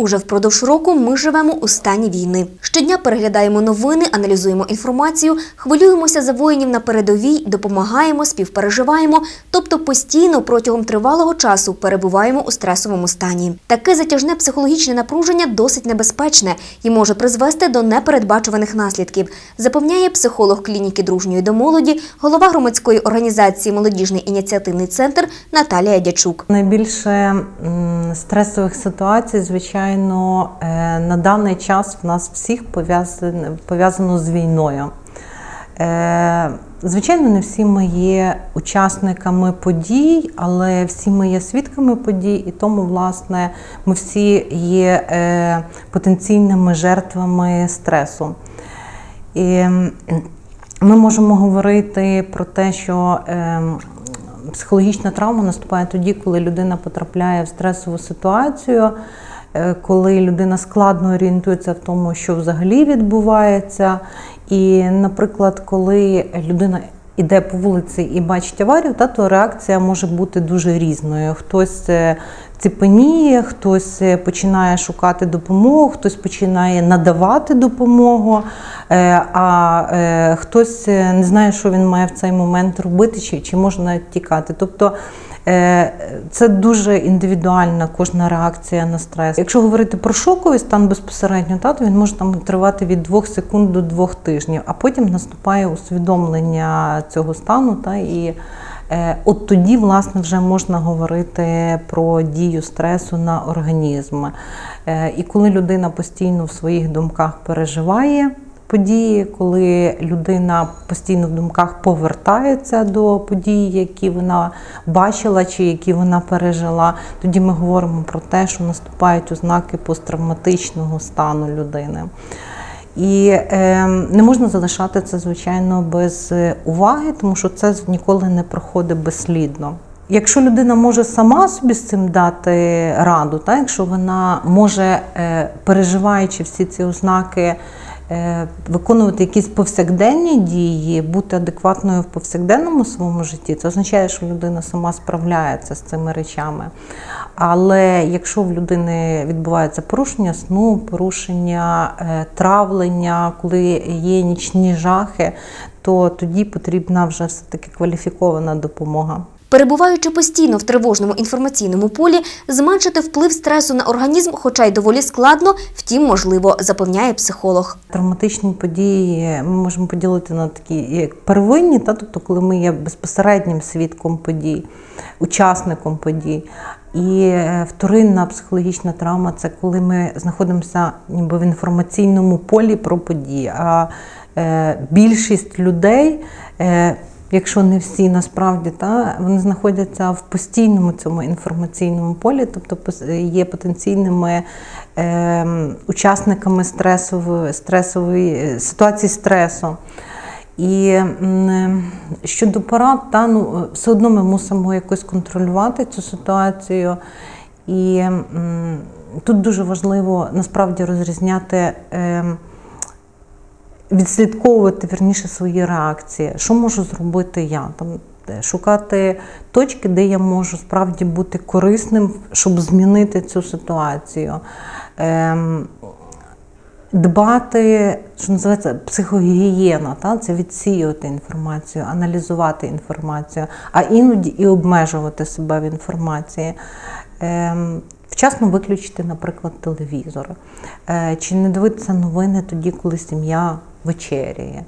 Уже впродовж року ми живемо у стані війни. Щодня переглядаємо новини, аналізуємо інформацію, хвилюємося за воїнів на передовій, допомагаємо, співпереживаємо, тобто постійно протягом тривалого часу перебуваємо у стресовому стані. Таке затяжне психологічне напруження досить небезпечне і може призвести до непередбачуваних наслідків, запевняє психолог клініки дружньої до молоді, голова громадської організації Молодіжний ініціативний центр Наталія Дячук. Найбільше стресових ситуацій, звичайно, е, на даний час в нас всіх пов'язано, з війною. Е, Звичайно, не всі ми є учасниками подій, але всі ми є свідками подій, і тому, власне, ми всі є е, потенційними жертвами стресу. І ми можемо говорити про те, що психологічна травма наступає тоді, коли людина потрапляє в стресову ситуацію, коли людина складно орієнтується в тому, що взагалі відбувається. І, наприклад, коли людина іде по вулиці і бачить аварію, та, то реакція може бути дуже різною. Хтось ціпеніє, хтось е, починає шукати допомогу, хтось починає надавати допомогу, е, а е, хтось не знає, що він має в цей момент робити, чи, чи може навіть тікати. Тобто це дуже індивідуальна кожна реакція на стрес. Якщо говорити про шоковий стан безпосередньо, та, то він може там тривати від 2 секунд до 2 тижнів, а потім наступає усвідомлення цього стану. Та, і От тоді, власне, вже можна говорити про дію стресу на організм. Е, І коли людина постійно в своїх думках переживає події, коли людина постійно в думках повертається до подій, які вона бачила чи які вона пережила, тоді ми говоримо про те, що наступають ознаки посттравматичного стану людини. І е, не можна залишати це, звичайно, без е, уваги, тому що це ніколи не проходить безслідно. Якщо людина може сама собі з цим дати раду, так, якщо вона може, е, переживаючи всі ці ознаки, виконувати якісь повсякденні дії, бути адекватною в повсякденному своєму житті, це означає, що людина сама справляється з цими речами. Але якщо в людини відбувається порушення сну, порушення е, травлення, коли є нічні жахи, то тоді потрібна вже все-таки кваліфікована допомога. Перебуваючи постійно в тривожному інформаційному полі, зменшити вплив стресу на організм, хоча й доволі складно, втім можливо, запевняє психолог. Травматичні події ми можемо поділити на такі як первинні, та тобто, коли ми є безпосереднім свідком подій, учасником подій. І е, вторинна психологічна травма це коли ми знаходимося ніби в інформаційному полі про події. А е, більшість людей. Е, Якщо не всі насправді, та вони знаходяться в постійному цьому інформаційному полі, тобто є потенційними е, учасниками стресової стресової ситуації стресу. І щодо порад, та, ну, все одно ми мусимо якось контролювати цю ситуацію. І тут дуже важливо насправді розрізняти. Е, відслідковувати верніше свої реакції, що можу зробити я там. Шукати точки, де я можу справді бути корисним, щоб змінити цю ситуацію. Ем, дбати, що називається психогігієна, та? це відсіювати інформацію, аналізувати інформацію, а іноді і обмежувати себе в інформації. Ем, Вчасно виключити, наприклад, телевізор, е, чи не дивитися новини тоді, коли сім'я вечеряє.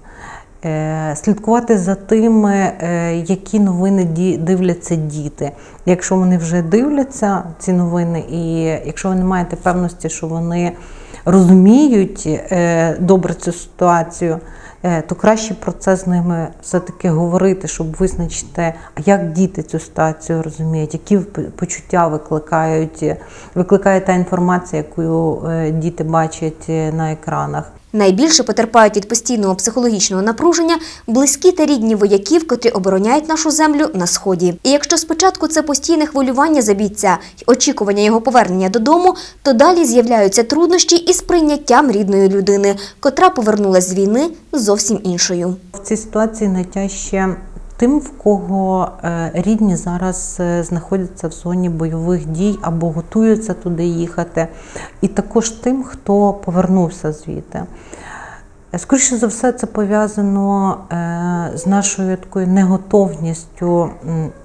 Е, слідкувати за тим, е, які новини дивляться діти. Якщо вони вже дивляться ці новини, і якщо ви не маєте певності, що вони розуміють добре цю ситуацію, то краще про це з ними все-таки говорити, щоб визначити, як діти цю ситуацію розуміють, які почуття викликають, викликає та інформація, яку діти бачать на екранах. Найбільше потерпають від постійного психологічного напруження близькі та рідні вояків, котрі обороняють нашу землю на сході. І якщо спочатку це постійне хвилювання за бійця й очікування його повернення додому, то далі з'являються труднощі із прийняттям рідної людини, котра повернулася з війни зовсім іншою. В цій ситуації найтяжче тим, в кого е, рідні зараз е, знаходяться в зоні бойових дій або готуються туди їхати, і також тим, хто повернувся звідти. Скоріше за все, це пов'язано е, з нашою такою неготовністю,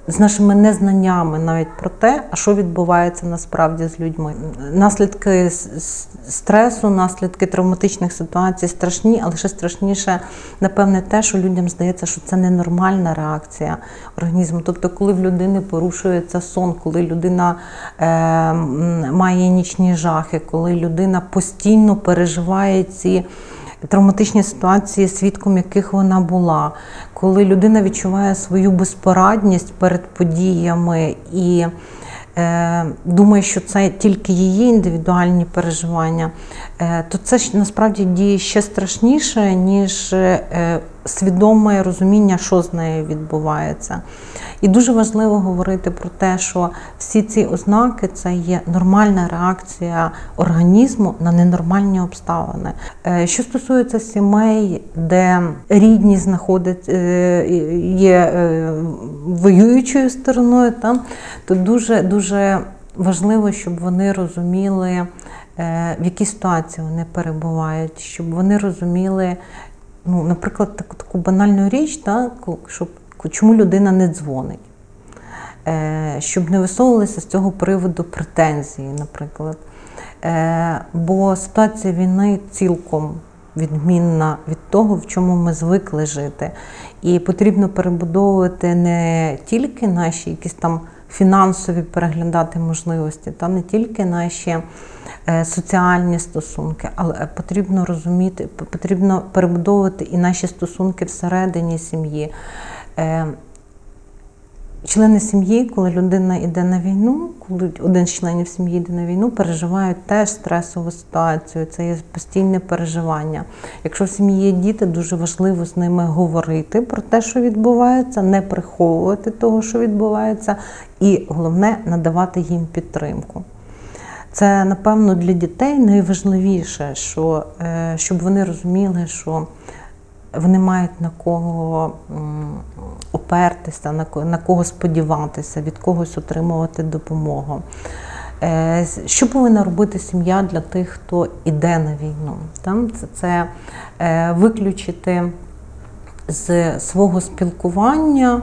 з нашими незнаннями навіть про те, а що відбувається насправді з людьми. Наслідки стресу, наслідки травматичних ситуацій страшні, але ще страшніше, напевне, те, що людям здається, що це ненормальна реакція організму. Тобто, коли в людини порушується сон, коли людина е, має нічні жахи, коли людина постійно переживає ці травматичні ситуації, свідком яких вона була, коли людина відчуває свою безпорадність перед подіями і е, думає, що це тільки її індивідуальні переживання, е, то це ж насправді діє ще страшніше, ніж е, свідоме розуміння, що з нею відбувається. І дуже важливо говорити про те, що всі ці ознаки це є нормальна реакція організму на ненормальні обставини. Е, Що стосується сімей, де рідні знаходять е, є е, воюючою стороною, там, то дуже дуже важливо, щоб вони розуміли, в якій ситуації вони перебувають, щоб вони розуміли, ну, наприклад, таку, таку банальну річ, так, щоб чому людина не дзвонить. Е, Щоб не висовувалися з цього приводу претензії, наприклад. Е, Бо ситуація війни цілком відмінна від того, в чому ми звикли жити. І потрібно перебудовувати не тільки наші якісь там фінансові переглядати можливості, та не тільки наші е, соціальні стосунки, але потрібно розуміти, потрібно перебудовувати і наші стосунки всередині сім'ї. Е, Члени сім'ї, коли людина йде на війну, коли один з членів сім'ї йде на війну, переживають теж стресову ситуацію. Це є постійне переживання. Якщо в сім'ї є діти, дуже важливо з ними говорити про те, що відбувається, не приховувати того, що відбувається, і головне надавати їм підтримку. Це, напевно, для дітей найважливіше, що, е, щоб вони розуміли, що вони мають на кого опертися, на кого сподіватися, від когось отримувати допомогу. Е, Що повинна робити сім'я для тих, хто йде на війну? Це е, виключити з свого спілкування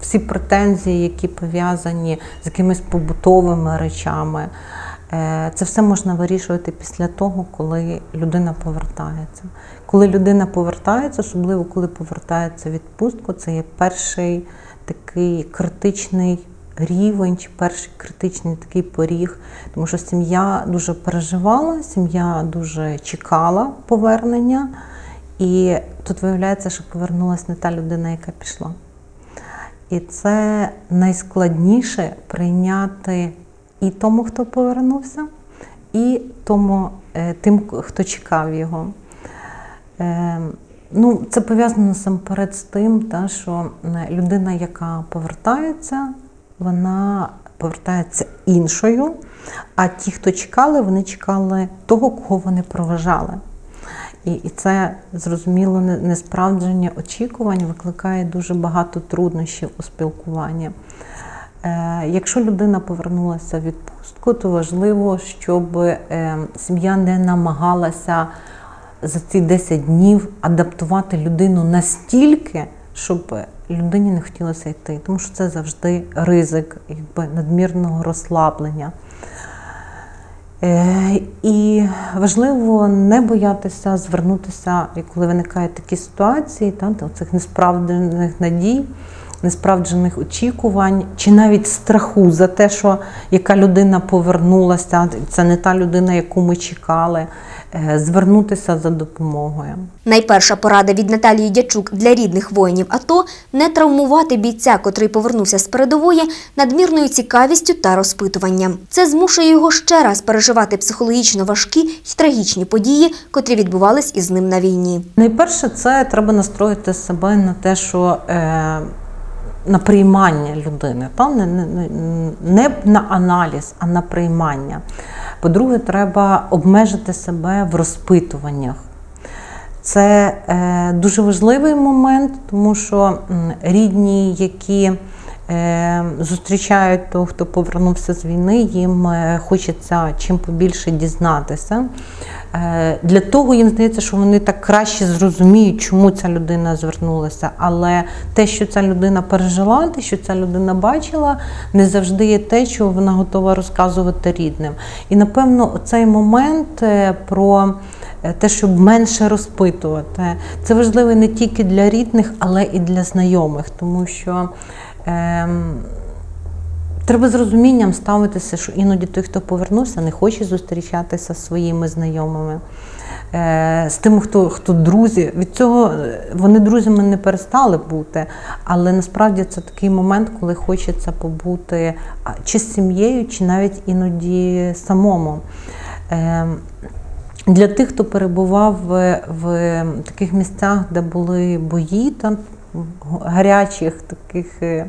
всі претензії, які пов'язані з якимись побутовими речами. Е, Це все можна вирішувати після того, коли людина повертається. Коли людина повертається, особливо коли повертається відпустку, це є перший такий критичний рівень чи перший критичний такий поріг, тому що сім'я дуже переживала, сім'я дуже чекала повернення, і тут виявляється, що повернулася не та людина, яка пішла. І це найскладніше прийняти і тому, хто повернувся, і тому, е, тим, хто чекав його. Е, Ну, це пов'язано насамперед з тим, та, що людина, яка повертається, вона повертається іншою, а ті, хто чекали, вони чекали того, кого вони проважали. І, і це зрозуміло не- несправдження очікувань викликає дуже багато труднощів у спілкуванні. Е, Якщо людина повернулася в відпустку, то важливо, щоб е, сім'я не намагалася за ці 10 днів адаптувати людину настільки, щоб людині не хотілося йти, тому що це завжди ризик якби, надмірного розслаблення. Е, І важливо не боятися звернутися, коли виникають такі ситуації, та, цих несправджених надій, несправджених очікувань, чи навіть страху за те, що яка людина повернулася, це не та людина, яку ми чекали, е, звернутися за допомогою. Найперша порада від Наталії Дячук для рідних воїнів АТО – не травмувати бійця, котрий повернувся з передової, надмірною цікавістю та розпитуванням. Це змушує його ще раз переживати психологічно важкі й трагічні події, котрі відбувались із ним на війні. Найперше, це треба настроїти себе на те, що е, на приймання людини, та? Не, не, не- на аналіз, а на приймання. По-друге, треба обмежити себе в розпитуваннях. Це е, дуже важливий момент, тому що рідні, які зустрічають того, хто повернувся з війни, їм е, хочеться чим побільше дізнатися. Е, Для того їм здається, що вони так краще зрозуміють, чому ця людина звернулася. Але те, що ця людина пережила, те, що ця людина бачила, не завжди є те, що вона готова розказувати рідним. І напевно, цей момент е, про е, те, щоб менше розпитувати, це важливо не тільки для рідних, але і для знайомих, тому що. Ем, Треба з розумінням ставитися, що іноді той, хто повернувся, не хоче зустрічатися зі своїми знайомими, е, з тими, хто, хто друзі. Від цього е, вони друзями не перестали бути, але насправді це такий момент, коли хочеться побути чи з сім'єю, чи навіть іноді самому. Е, Для тих, хто перебував в, в таких місцях, де були бої, там гарячих таких е,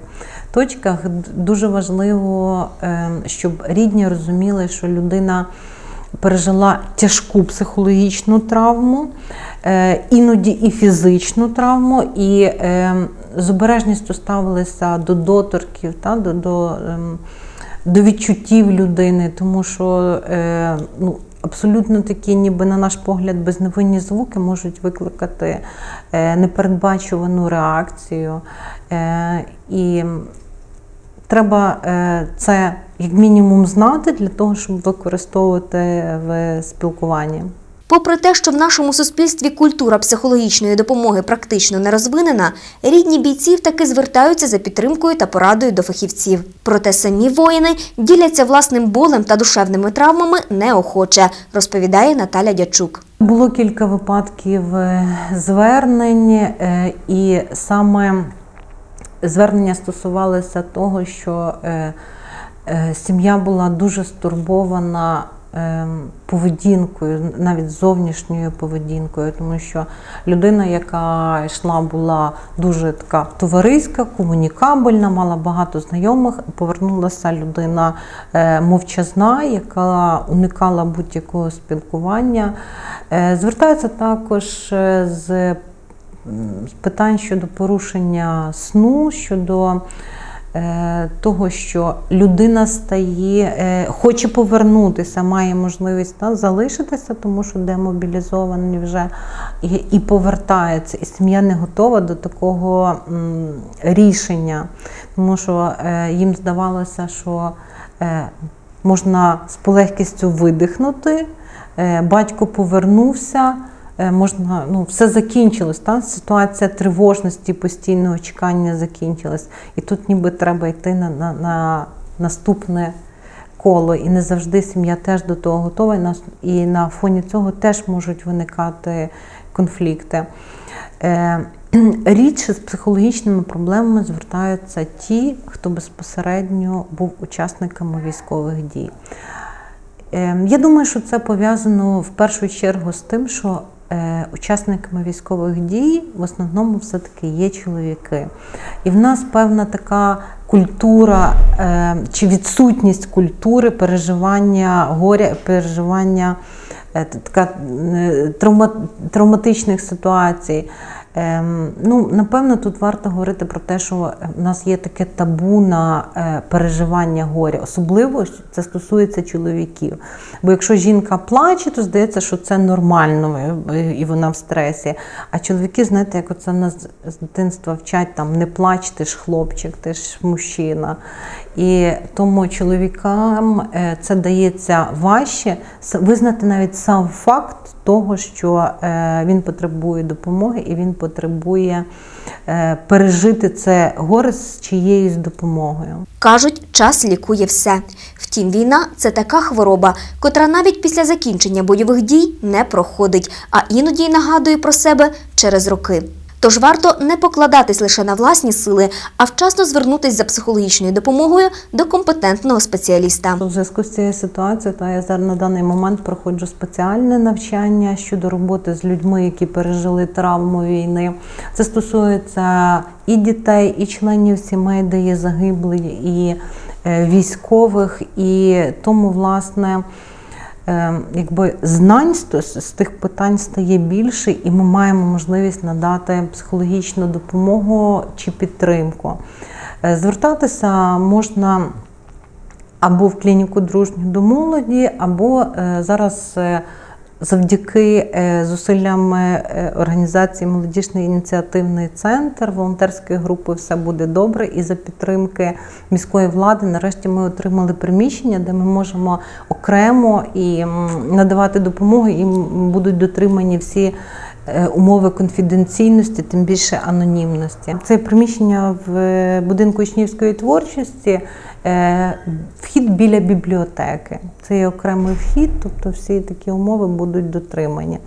точках, дуже важливо, е, щоб рідні розуміли, що людина пережила тяжку психологічну травму, е, іноді і фізичну травму, і з обережністю ставилися до доторків, та, до, до, ем, до відчуттів людини, тому що ну, абсолютно такі, ніби на наш погляд, безневинні звуки можуть викликати е, непередбачувану реакцію. Е, і треба е, це як мінімум знати для того, щоб використовувати в спілкуванні. Попри те, що в нашому суспільстві культура психологічної допомоги практично не розвинена, рідні бійців таки звертаються за підтримкою та порадою до фахівців. Проте самі воїни діляться власним болем та душевними травмами неохоче, розповідає Наталя Дячук. Було кілька випадків е, звернень, е, і саме звернення стосувалися того, що е, сім'я була дуже стурбована поведінкою, навіть зовнішньою поведінкою, тому що людина, яка йшла, була дуже така товариська, комунікабельна, мала багато знайомих. Повернулася людина е, мовчазна, яка уникала будь-якого спілкування. Е, Звертаються також е, з питань щодо порушення сну, щодо того, що людина стає, е, хоче повернутися, має можливість та, залишитися, тому що демобілізовані вже і, і повертається. І сім'я не готова до такого м, рішення, тому що е, їм здавалося, що е, можна з полегкістю видихнути. Е, Батько повернувся, е, можна, ну, все закінчилось. Та? Ситуація тривожності, постійного чекання закінчилась. І тут ніби треба йти на, на, на наступне коло. І не завжди сім'я теж до того готова. І на, фоні цього теж можуть виникати конфлікти. Е, Рідше з психологічними проблемами звертаються ті, хто безпосередньо був учасниками військових дій. Ем, Я думаю, що це пов'язано в першу чергу з тим, що е, учасниками військових дій в основному все-таки є чоловіки. І в нас певна така культура е, чи відсутність культури переживання горя, переживання е, така, е, травматичних ситуацій. Ем, ну, напевно, тут варто говорити про те, що в нас є таке табу на е, переживання горя. Особливо це стосується чоловіків. Бо якщо жінка плаче, то здається, що це нормально е, і вона в стресі. А чоловіки, знаєте, як оце в нас з дитинства вчать там не плач, ти ж хлопчик, ти ж мужчина. І тому чоловікам е, це дається важче визнати навіть сам факт того, що е, він потребує допомоги і він потребує е, пережити це горе з чиєюсь допомогою. Кажуть, час лікує все. Втім, війна це така хвороба, котра навіть після закінчення бойових дій не проходить, а іноді й нагадує про себе через роки. Тож варто не покладатись лише на власні сили, а вчасно звернутись за психологічною допомогою до компетентного спеціаліста. У зв'язку з цією ситуацією, та я зараз на даний момент проходжу спеціальне навчання щодо роботи з людьми, які пережили травму війни. Це стосується і дітей, і членів сімей, де є загиблі, і е, військових, і тому, власне. Е, якби знань з, тих питань стає більше, і ми маємо можливість надати психологічну допомогу чи підтримку. Е, Звертатися можна або в клініку дружню до молоді, або е, зараз. Е, Завдяки е, зусиллям е, організації Молодіжний ініціативний центр волонтерської групи все буде добре. І за підтримки міської влади, нарешті ми отримали приміщення, де ми можемо окремо і надавати допомогу, і будуть дотримані всі е, умови конфіденційності, тим більше анонімності. Це приміщення в будинку учнівської творчості. е, Вхід біля бібліотеки. Це є окремий вхід, тобто всі такі умови будуть дотримані.